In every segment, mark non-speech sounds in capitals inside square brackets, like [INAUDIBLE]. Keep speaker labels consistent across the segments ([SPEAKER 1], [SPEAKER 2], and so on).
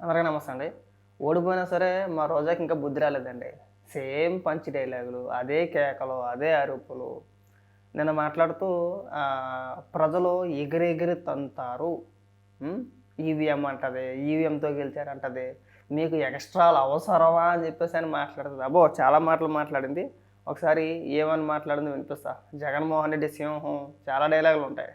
[SPEAKER 1] అందరికీ నమస్తే అండి. ఓడిపోయినా సరే మా రోజాకి ఇంకా బుద్ధి రాలేదండి. సేమ్ పంచి డైలాగులు అదే కేకలు అదే అరుపులు. నేను మాట్లాడుతూ ప్రజలు ఎగిరెగిరి తంతారు. ఈవీఎం అంటది ఈవీఎంతో గెలిచారంటది. మీకు ఎక్స్ట్రాలు అవసరమా అని చెప్పేసి అని మాట్లాడుతుంది. అబ్బో చాలా మాటలు మాట్లాడింది. ఒకసారి ఏమని మాట్లాడింది వినిపిస్తా. జగన్మోహన్ రెడ్డి సింహం చాలా డైలాగులు ఉంటాయి.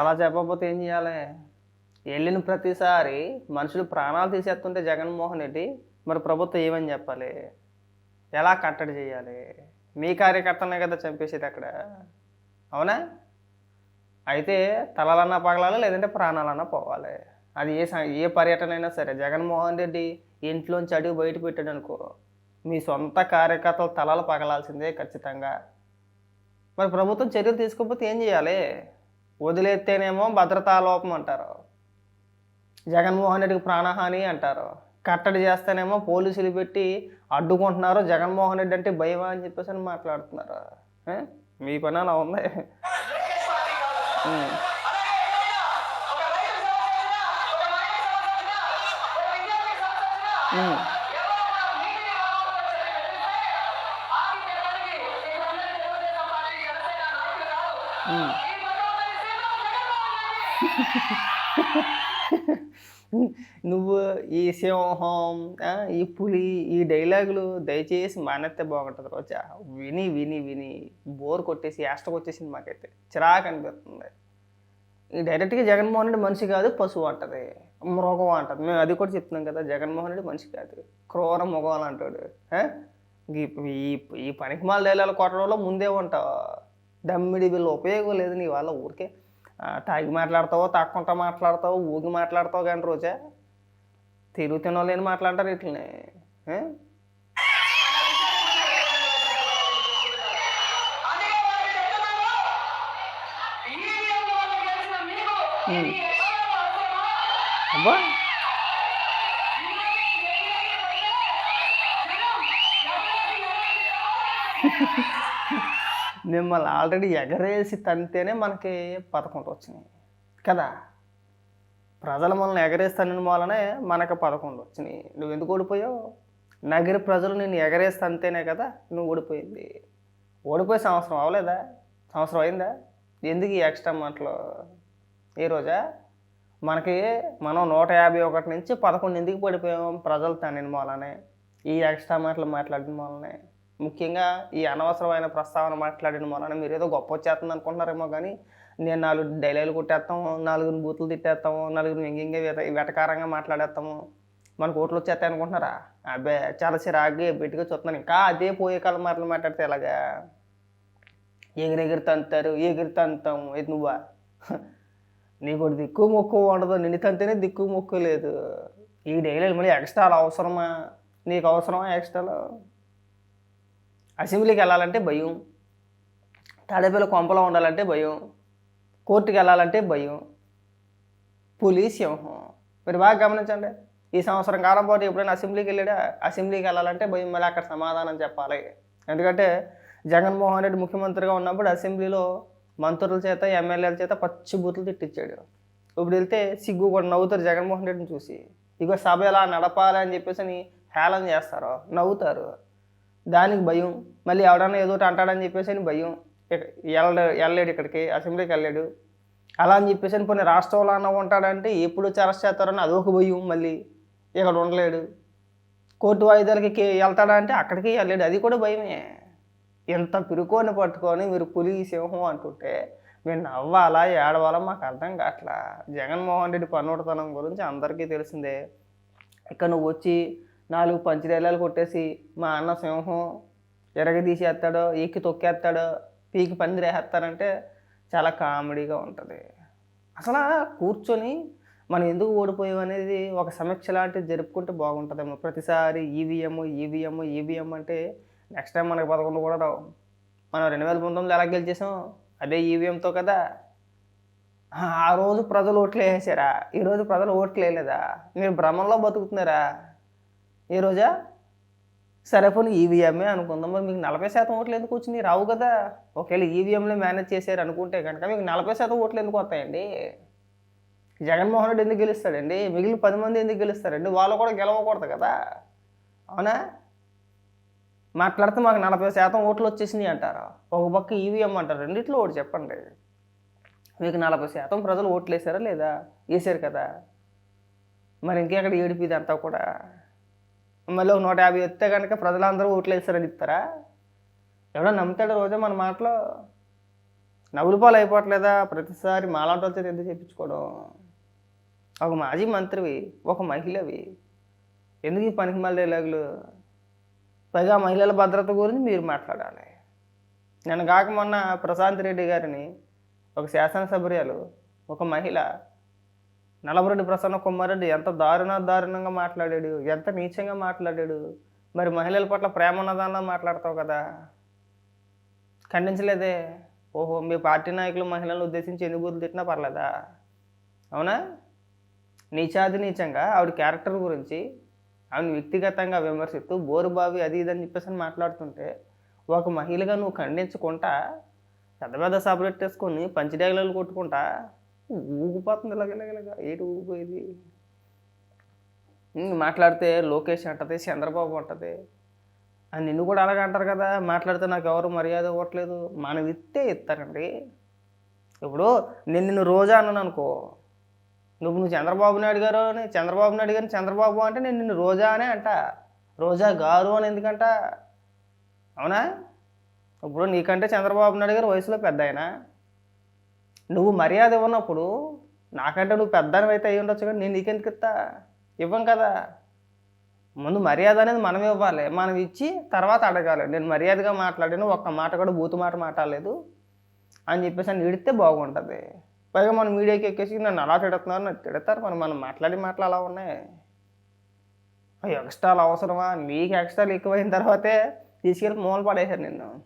[SPEAKER 1] అలా చెప్పకపోతే ఏం చేయాలి? వెళ్ళిన ప్రతిసారి మనుషులు ప్రాణాలు తీసేస్తుంటే జగన్మోహన్ రెడ్డి మరి ప్రభుత్వం ఏమని చెప్పాలి? ఎలా కట్టడి చేయాలి? మీ కార్యకర్తనే కదా చంపేసేది అక్కడ. అవునా? అయితే తలలన్నా పగలాలి లేదంటే ప్రాణాలన్నా పోవాలి. అది ఏ ఏ పర్యటన అయినా సరే. జగన్మోహన్ రెడ్డి ఇంట్లోంచి అడుగు బయట పెట్టాడు అనుకో మీ సొంత కార్యకర్తల తలలు పగలాల్సిందే ఖచ్చితంగా. మరి ప్రభుత్వం చర్యలు తీసుకోకపోతే ఏం చేయాలి? వదిలేస్తేనేమో భద్రతా లోపం అంటారు. జగన్మోహన్ రెడ్డికి ప్రాణహాని అంటారు. కట్టడి చేస్తేనేమో పోలీసులు పెట్టి అడ్డుకుంటున్నారు. జగన్మోహన్ రెడ్డి అంటే భయమా అని చెప్పేసి అని మాట్లాడుతున్నారు? మీ పని అలా ఉంది?
[SPEAKER 2] లోకేష్ [LAUGHS]
[SPEAKER 1] నువ్వు ఈ సింహం ఈ పులి ఈ డైలాగులు దయచేసి మానేస్తే బాగుంటుంది రోజా. విని విని విని. బోర్ కొట్టేసి యాస్టకు వచ్చేసింది మాకైతే. చిరాకు అనిపిస్తుంది. ఈ డైరెక్ట్గా జగన్మోహన్ రెడ్డి మనిషి కాదు పశువు అంటది. మృగం అంటది. మేము అది కూడా చెప్తున్నాం కదా జగన్మోహన్ రెడ్డి మనిషి కాదు. క్రూర మృగం అంటాడు. ఈ ఈ పనికి మాల డైలాగులు కొట్టడంలో ముందే ఉంటావు. దమ్మిడి వీళ్ళు ఉపయోగం లేదు నీ వాళ్ళ ఊరికే. తాగి మాట్లాడతావో తాక్కుంటా మాట్లాడతావు ఊగి మాట్లాడతావు కానీ రోజా తిరుగు తినలేని మాట్లాడతారు?
[SPEAKER 2] అందుకే వాళ్ళకి చెప్తున్నాము,
[SPEAKER 1] మిమ్మల్ని ఆల్రెడీ ఎగరేసి తంతేనే మనకి పదకొండు వచ్చినాయి. కదా? ప్రజలు మనల్ని ఎగరేస్తానని వలనే మనకు పదకొండు వచ్చినాయి. నువ్వు ఎందుకు ఓడిపోయావు? నగర ప్రజలు నిన్ను ఎగరేస్తా అంతేనే కదా నువ్వు ఓడిపోయింది. ఓడిపోయే సంవత్సరం అవ్వలేదా? సంవత్సరం అయిందా? ఎందుకు ఈ ఎక్స్ట్రా మాటలు ఈ రోజా? మనకి మనం నూట యాభై ఒకటి నుంచి పదకొండు ఎందుకు పడిపోయాం ప్రజలు తనని మూలనే ఈ ఎక్స్ట్రా మాటలు మాట్లాడిన మూలనే ముఖ్యంగా ఈ అనవసరమైన ప్రస్తావన మాట్లాడిన మొన్న మీరు ఏదో గొప్ప వచ్చేస్తుంది అనుకుంటున్నారేమో కానీ నేను నాలుగు డైలాగులు కొట్టేస్తాము నాలుగు బూతులు తిట్టేస్తాము నలుగురు వ్యంగ్యంగా వెట వెటకారంగా మాట్లాడేస్తాము. మనకు ఓట్లు వచ్చేస్తాయి అనుకుంటున్నారా? అబ్బే చాలా చిరాగ్గా బయటగా చూస్తున్నాను. ఇంకా అదే పోయే కాలం మాటలు మాట్లాడితే ఎలాగా? ఎగిరెగిరి తంతారు ఎగిరి తంతాము. ఇది నువ్వా? నీకు ఒకటి దిక్కు మొక్కు ఉండదు నిన్ను తంతేనే దిక్కు మొక్కు లేదు. ఈ డైలీ మళ్ళీ ఎక్స్ట్రాలు అవసరమా? నీకు అవసరమా ఎక్స్ట్రాలు? అసెంబ్లీకి వెళ్ళాలంటే భయం తాడేపల్లి కొంపలో ఉండాలంటే భయం కోర్టుకి వెళ్ళాలంటే భయం పులి సింహం. మీరు బాగా గమనించండి. ఈ సంవత్సరం కాలం పాటు ఎప్పుడైనా అసెంబ్లీకి వెళ్ళాడా? అసెంబ్లీకి వెళ్ళాలంటే భయం మళ్ళీ అక్కడ సమాధానం చెప్పాలి. ఎందుకంటే జగన్మోహన్ రెడ్డి ముఖ్యమంత్రిగా ఉన్నప్పుడు అసెంబ్లీలో మంత్రుల చేత ఎమ్మెల్యేల చేత పచ్చి బూతులు తిట్టించాడు ఇప్పుడు వెళ్తే సిగ్గు కూడా నవ్వుతారు జగన్మోహన్ రెడ్డిని చూసి. ఇగో సభ ఎలా నడపాలి అని చెప్పేసి అని హేళన చేస్తారు. నవ్వుతారు. దానికి భయం. మళ్ళీ ఎవడన్నా ఏదో ఒకటి అంటాడని చెప్పేసి అని భయం. వెళ్ళడు వెళ్ళలేడు ఇక్కడికి అసెంబ్లీకి వెళ్ళాడు. అలా అని చెప్పేసి అని కొన్ని రాష్ట్రంలో అన్న ఉంటాడంటే ఎప్పుడు అరెస్ట్ చేస్తారని అదొక భయం మళ్ళీ. ఇక్కడ ఉండలేడు. కోర్టు వాయిదాలకి వెళ్తాడంటే వెళ్తాడా అంటే అక్కడికి వెళ్ళాడు. అది కూడా భయమే. ఎంత పిరుకోని పట్టుకొని మీరు పులి సింహం అంటుంటే మీరు నవ్వాలా ఏడవాలా మాకు అర్థం కావట్లా? జగన్మోహన్ రెడ్డి పన్నుడతనం గురించి అందరికీ తెలిసిందే. ఇక్కడ నువ్వు వచ్చి నాలుగు పంచడేలాలు కొట్టేసి మా అన్న సింహం ఎరగదీసేస్తాడో ఎక్కి తొక్కేస్తాడో పీకి పందిరేస్తారంటే చాలా కామెడీగా ఉంటుంది. అసలు కూర్చొని మనం ఎందుకు ఓడిపోయాం అనేది ఒక సమీక్ష లాంటిది జరుపుకుంటే బాగుంటుందేమో. ప్రతిసారి ఈవీఎం ఈవీఎం ఈవీఎం అంటే నెక్స్ట్ టైం మనకి పదకొండు కూడా రావు. మనం రెండు వేల పంతొమ్మిది ఎలా గెలిచేసాం? అదే ఈవీఎంతో కదా. ఆ రోజు ప్రజలు ఓట్లు వేసారా? ఈరోజు ప్రజలు ఓట్లు వేయలేదా? మీరు భ్రమంలో బతుకుతున్నారా? ఈ రోజా? సరే పోనీ ఈవీఎంఏ అనుకుందాం. మరి మీకు నలభై శాతం ఓట్లు ఎందుకు వచ్చినాయి? రావు కదా. ఒకవేళ ఈవీఎంలో మేనేజ్ చేశారు అనుకుంటే కనుక మీకు నలభై శాతం ఓట్లు ఎందుకు వస్తాయండి? జగన్మోహన్ రెడ్డి ఎందుకు గెలుస్తాడండి? మిగిలిన పది మంది ఎందుకు గెలుస్తారండి? వాళ్ళు కూడా గెలవకూడదు కదా. అవునా? మాట్లాడితే మాకు నలభై శాతం ఓట్లు వచ్చేసినాయి అంటారు? ఒక పక్క ఈవీఎం అంటారు. రెండిట్లో ఒకటి చెప్పండి. మీకు నలభై శాతం ప్రజలు ఓట్లు వేసారా లేదా? వేసారు కదా. మరి ఇంకెక్కడ ఏడిపిది అంతా కూడా? మళ్ళీ ఒక నూట యాభై వస్తే కనుక ప్రజలందరూ ఓట్లు వేస్తారని ఇస్తారా ఎవడో నమ్ముతాడు రోజే మన మాటలో? నవ్వులు పాలు అయిపోవట్లేదా? ప్రతిసారి మాలాంటి వచ్చేది ఎందుకు చెప్పించుకోవడం ఒక మాజీ మంత్రివి ఒక మహిళవి. ఎందుకు ఈ పనికి మళ్ళీ డైలాగులు పైగా మహిళల భద్రత గురించి మీరు మాట్లాడాలి. నేను కాక మొన్న ప్రశాంత్ రెడ్డి గారిని ఒక శాసనసభ్యులు ఒక మహిళ నలభరెడ్డి ప్రసన్న కుమారెడ్డి ఎంత దారుణ దారుణంగా మాట్లాడాడు ఎంత నీచంగా మాట్లాడాడు. మరి మహిళల పట్ల ప్రేమ ఉన్నదానిలా మాట్లాడతావు కదా. ఖండించలేదే. ఓహో మీ పార్టీ నాయకులు మహిళలను ఉద్దేశించి ఎన్ని బూతులు తిట్టినా పర్లేదా? అవునా? నీచాది నీచంగా ఆవిడ క్యారెక్టర్ గురించి ఆవిడ వ్యక్తిగతంగా విమర్శిస్తూ బోరుబావి అది ఇది అని చెప్పేసి అని మాట్లాడుతుంటే ఒక మహిళగా నువ్వు ఖండించుకుంటా పెద్ద పెద్ద సభలు పంచ పంచడేగలు కొట్టుకుంటా ఊగిపోతుంది ఇలాగ ఇలాగ ఊగిపోయేది? మాట్లాడితే లోకేష్ అంటది చంద్రబాబు అంటది. అని నిన్ను కూడా అలాగే అంటారు కదా. మాట్లాడితే నాకు ఎవరు మర్యాద ఇవ్వట్లేదు. మనం ఇస్తే ఇస్తారండి. ఇప్పుడు నేను నిన్ను రోజా అన్నాను అనుకో నువ్వు నువ్వు చంద్రబాబు నాయుడు గారు అని చంద్రబాబు నాయుడు గారిని చంద్రబాబు అంటే నేను నిన్ను రోజా అనే అంట. రోజా గారు అని ఎందుకంట? అవునా? ఇప్పుడు నీకంటే చంద్రబాబు నాయుడు గారు వయసులో పెద్ద ఆయన. నువ్వు మర్యాద ఇవ్వనప్పుడు నాకంటే నువ్వు పెద్దనివి అయితే ఉండొచ్చు కానీ నేను నీకెందుకు ఇస్తా ఇవ్వం కదా. ముందు మర్యాద అనేది మనం ఇవ్వాలి. మనం ఇచ్చి తర్వాత అడగాలి. నేను మర్యాదగా మాట్లాడాను ఒక్క మాట కూడా బూతు మాట మాట్లాడలేదు అని చెప్పేసి అని ఇడితే బాగుంటుంది. పైగా మనం మీడియాకి ఎక్కేసి నన్ను అలా తిడుతున్నారు నన్ను తిడతారు. మనం మనం మాట్లాడి మాటలు అలా ఉన్నాయి. అవి ఎక్స్ట్రాలు అవసరమా? నీకు ఎక్స్ట్రాలు ఎక్కువైన తర్వాతే తీసుకెళ్ళి మూల పడేశారు నిన్ను.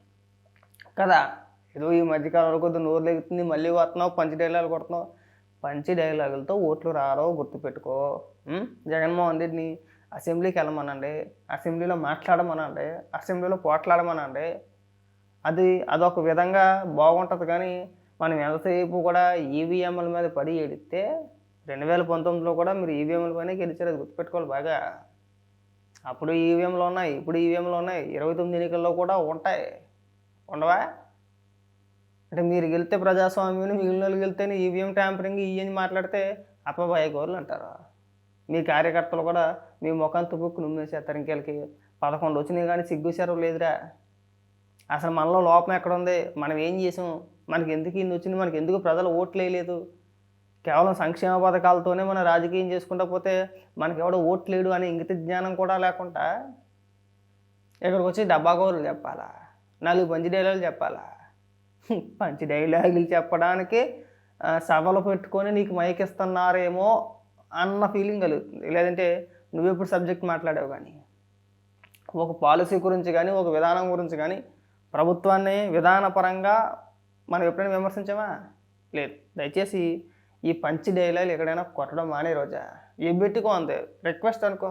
[SPEAKER 1] కదా? ఏదో ఈ మధ్యకాలంలో కొద్ది నోరు లెగుతుంది మళ్ళీ వస్తున్నావు పంచి డైలాగులు కొడుతున్నావు. పంచి డైలాగులతో ఓట్లు రారో గుర్తుపెట్టుకో. జగన్మోహన్ రెడ్డిని అసెంబ్లీకి వెళ్ళమనండి అసెంబ్లీలో మాట్లాడమనండి అసెంబ్లీలో పోట్లాడమనండి. అది అదొక విధంగా బాగుంటుంది కానీ మనం ఎంతసేపు కూడా ఈవీఎంల మీద పడి ఏడిస్తే రెండు వేల పంతొమ్మిదిలో కూడా మీరు ఈవీఎంల పైన గెలిచారు అది గుర్తుపెట్టుకోవాలి బాగా. అప్పుడు ఈవీఎంలు ఉన్నాయి ఇప్పుడు ఈవీఎంలు ఉన్నాయి ఇరవై తొమ్మిది ఎన్నికల్లో కూడా ఉంటాయి. ఉండవా? అంటే మీరు గెలితే ప్రజాస్వామ్యం మిగిలిన వాళ్ళు గెలితేనే ఈవీఎం ట్యాంపరింగ్ ఇవన్నీ మాట్లాడితే అప్పబాయ గోర్లు అంటారు? మీ కార్యకర్తలు కూడా మీ ముఖం తుపుక్కు నుమ్మేసేస్తారు ఇంకెళ్ళకి. పదకొండు వచ్చినాయి కానీ సిగ్గు చెరవు లేదురా. అసలు మనలో లోపం ఎక్కడుంది? మనం ఏం చేసాం? మనకి ఎందుకు ఇన్ని వచ్చింది మనకి ఎందుకు ప్రజలు ఓట్లు వేయలేదు? కేవలం సంక్షేమ పథకాలతోనే మనం రాజకీయం చేసుకుంటా పోతే మనకి ఎవడో ఓట్లు లేడు అనే ఇంగిత జ్ఞానం కూడా లేకుండా ఇక్కడికి వచ్చి డబ్బా కౌరులు చెప్పాలా? నాలుగు పంచి డైలాగులు చెప్పాలా? మంచి పంచి డైలాగులు చెప్పడానికి సభలు పెట్టుకొని నీకు మైక్ ఇస్తున్నారేమో అన్న ఫీలింగ్ కలుగుతుంది లేదంటే నువ్వెప్పుడు సబ్జెక్ట్ మాట్లాడావు కానీ ఒక పాలసీ గురించి కానీ ఒక విధానం గురించి కానీ ప్రభుత్వాన్ని విధానపరంగా మనం ఎప్పుడైనా విమర్శించామా? లేదు. దయచేసి ఈ పంచి డైలాగులు ఎక్కడైనా కొట్టడం మానే రోజా ఏ పెట్టుకో అంతే. రిక్వెస్ట్ అనుకో.